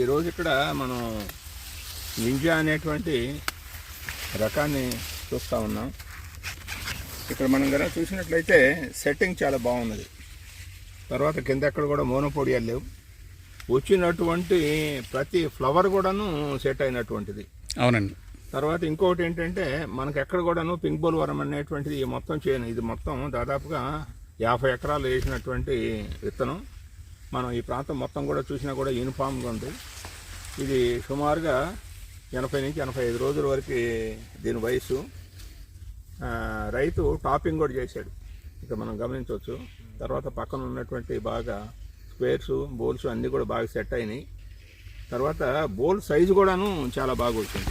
ఈరోజు ఇక్కడ మనం నింజా అనేటువంటి రకాన్ని చూస్తూ ఉన్నాం. ఇక్కడ మనం కదా చూసినట్లయితే సెట్టింగ్ చాలా బాగున్నది. తర్వాత కింద ఎక్కడ కూడా మోనోపోడియాలు లేవు. వచ్చినటువంటి ప్రతి ఫ్లవర్ కూడాను సెట్ అయినటువంటిది. అవునండి. తర్వాత ఇంకొకటి ఏంటంటే మనకు ఎక్కడ కూడాను పింక్ బోల్వరం అనేటువంటిది మొత్తం చేయను. ఇది మొత్తం దాదాపుగా యాభై ఎకరాలు వేసినటువంటి విత్తనం. మనం ఈ ప్రాంతం మొత్తం కూడా చూసినా కూడా యూనిఫామ్గా ఉంది. ఇది సుమారుగా ఎనభై నుంచి ఎనభై ఐదు రోజుల వరకు దీని వయసు. రైతు టాపింగ్ కూడా చేశాడు. ఇక మనం గమనించవచ్చు. తర్వాత పక్కన ఉన్నటువంటి బాగా స్క్వేర్స్ బోల్స్ అన్నీ కూడా బాగా సెట్ అయినాయి. తర్వాత బోల్ సైజు కూడాను చాలా బాగా వచ్చింది.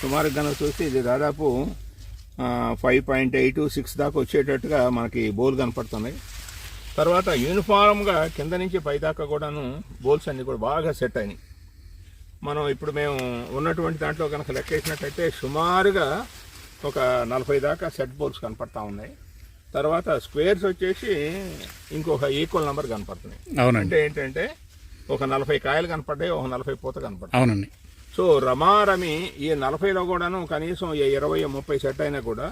సుమారు కనుక చూస్తే ఇది దాదాపు ఫైవ్ పాయింట్ ఎయిట్ సిక్స్ దాకా వచ్చేటట్టుగా మనకి బోల్ కనపడుతున్నాయి తర్వాత యూనిఫామ్గా కింద నుంచి పై దాకా కూడాను బోల్స్ అన్నీ కూడా బాగా సెట్ అయినాయి. మనం ఇప్పుడు మేము ఉన్నటువంటి దాంట్లో కనుక లెక్కేసినట్టయితే సుమారుగా ఒక నలభై దాకా సెట్ బోల్స్ కనపడతా ఉన్నాయి. తర్వాత స్క్వేర్స్ వచ్చేసి ఇంకొక ఈక్వల్ నెంబర్ కనపడుతున్నాయి. అవునండి. అంటే ఏంటంటే ఒక నలభై కాయలు కనపడ్డాయి ఒక నలభై పూత కనపడ్డాయి. అవునండి. సో రమారమి ఈ నలభైలో కూడాను కనీసం ఇరవై ముప్పై సెట్ అయినా కూడా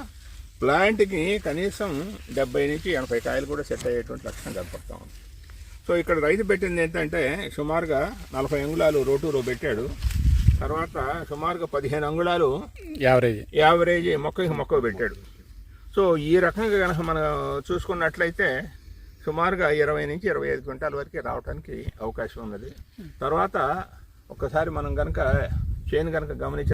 ప్లాంట్కి కనీసం డెబ్బై నుంచి ఎనభై కాయలు కూడా సెట్ అయ్యేటువంటి లక్షణం కనపడతా ఉంది. సో ఇక్కడ రైతు పెట్టింది ఏంటంటే సుమారుగా నలభై అంగుళాలు రోటూరో పెట్టాడు. తర్వాత సుమారుగా పదిహేను అంగుళాలు యావరేజ్. యావరేజ్ మొక్కకి మొక్క పెట్టాడు. సో ఈ రకంగా కనుక మనం చూసుకున్నట్లయితే సుమారుగా ఇరవై నుంచి ఇరవై ఐదు క్వింటాల వరకు రావడానికి అవకాశం ఉన్నది. తర్వాత ఒక్కసారి మనం కనుక చేను కనుక గమనించ